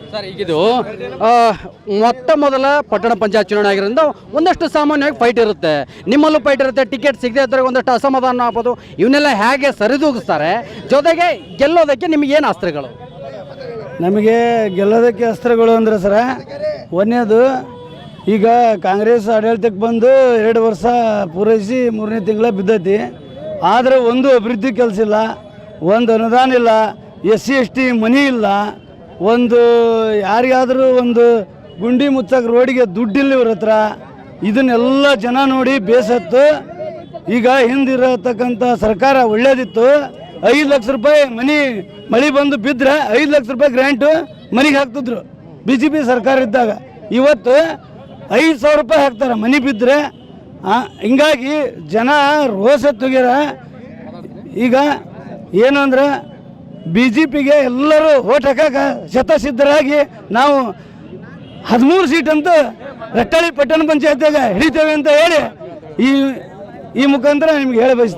Sir, ಈಗಿದು ಮೊಟ್ಟ ಮೊದಲ ಪಟ್ಟಣ ಪಂಚಾಯತ್ ಚುನಾವಣೆ ಆಗಿರೋದ್ರಿಂದ ಒಂದಷ್ಟು ಸಾಮಾನ್ಯವಾಗಿ ಫೈಟ್ ಇರುತ್ತೆ. ನಿಮ್ಮಲ್ಲೂ ಫೈಟ್ ಇರುತ್ತೆ ಟಿಕೆಟ್ ಸಿಗದೆ ಇದ್ದರೆ ಒಂದಷ್ಟು ಅಸಮಾಧಾನ ಆಗ್ಬೋದು. ಇವನ್ನೆಲ್ಲ ಹೇಗೆ ಸರಿದೂಗಿಸ್ತಾರೆ? ಜೊತೆಗೆ ಗೆಲ್ಲೋದಕ್ಕೆ ನಿಮಗೆ ಏನು ಅಸ್ತ್ರಗಳು? ನಮಗೆ ಗೆಲ್ಲೋದಕ್ಕೆ ಅಸ್ತ್ರಗಳು ಅಂದ್ರೆ ಸರ, ಒಂದನೇದು, ಈಗ ಕಾಂಗ್ರೆಸ್ ಆಡಳಿತಕ್ಕೆ ಬಂದು ಎರಡು ವರ್ಷ ಪೂರೈಸಿ ಮೂರನೇ ತಿಂಗಳ ಬಿದ್ದೈತಿ. ಆದರೆ ಒಂದು ಅಭಿವೃದ್ಧಿ ಕೆಲಸ ಇಲ್ಲ, ಒಂದು ಅನುದಾನ ಇಲ್ಲ, S C, S T money ಇಲ್ಲ ಒಂದು ಯಾರಿಗಾದರೂ ಒಂದು ಗುಂಡಿ ಮುಚ್ಚಕ್ಕೆ ರೋಡಿಗೆ ದುಡ್ಡಿಲ್ಲ ಇವ್ರ ಹತ್ರ, ಇದನ್ನೆಲ್ಲ ಜನ ನೋಡಿ ಬೇಸತ್ತು. ಈಗ ಹಿಂದಿರತಕ್ಕಂಥ ಸರ್ಕಾರ ಒಳ್ಳೇದಿತ್ತು. ಐದು ಲಕ್ಷ ರೂಪಾಯಿ ಮನಿ, ಮಳೆ ಬಂದು ಬಿದ್ದರೆ ಐದು ಲಕ್ಷ ರೂಪಾಯಿ ಗ್ರ್ಯಾಂಟು ಮನೆಗೆ ಹಾಕ್ತಿದ್ರು. ಬಿ ಜೆ ಪಿ ಸರ್ಕಾರ ಇದ್ದಾಗ. ಇವತ್ತು ಐದು ಸಾವಿರ ರೂಪಾಯಿ ಹಾಕ್ತಾರೆ ಮನೆ ಬಿದ್ದರೆ ಹಿಂಗಾಗಿ ಜನ ರೋಸ ತುಗಿರ ಈಗ ಏನು ಅಂದ್ರೆ ಬಿ ಜೆ ಪಿಗೆ ಎಲ್ಲರೂ ಓಟ್ ಹಾಕಕ್ಕೆ ಶತಸಿದ್ಧರಾಗಿ ನಾವು ಹದಿಮೂರು ಸೀಟ್ ಅಂತ ರಟ್ಟಳ್ಳಿ ಪಟ್ಟಣ ಪಂಚಾಯತ್ಯಾಗ ಹಿಡಿತೇವೆ ಅಂತ ಹೇಳಿ ಈ ಈ ಮುಖಾಂತರ ನಿಮ್ಗೆ ಹೇಳ ಬಯಸ್ತೀನಿ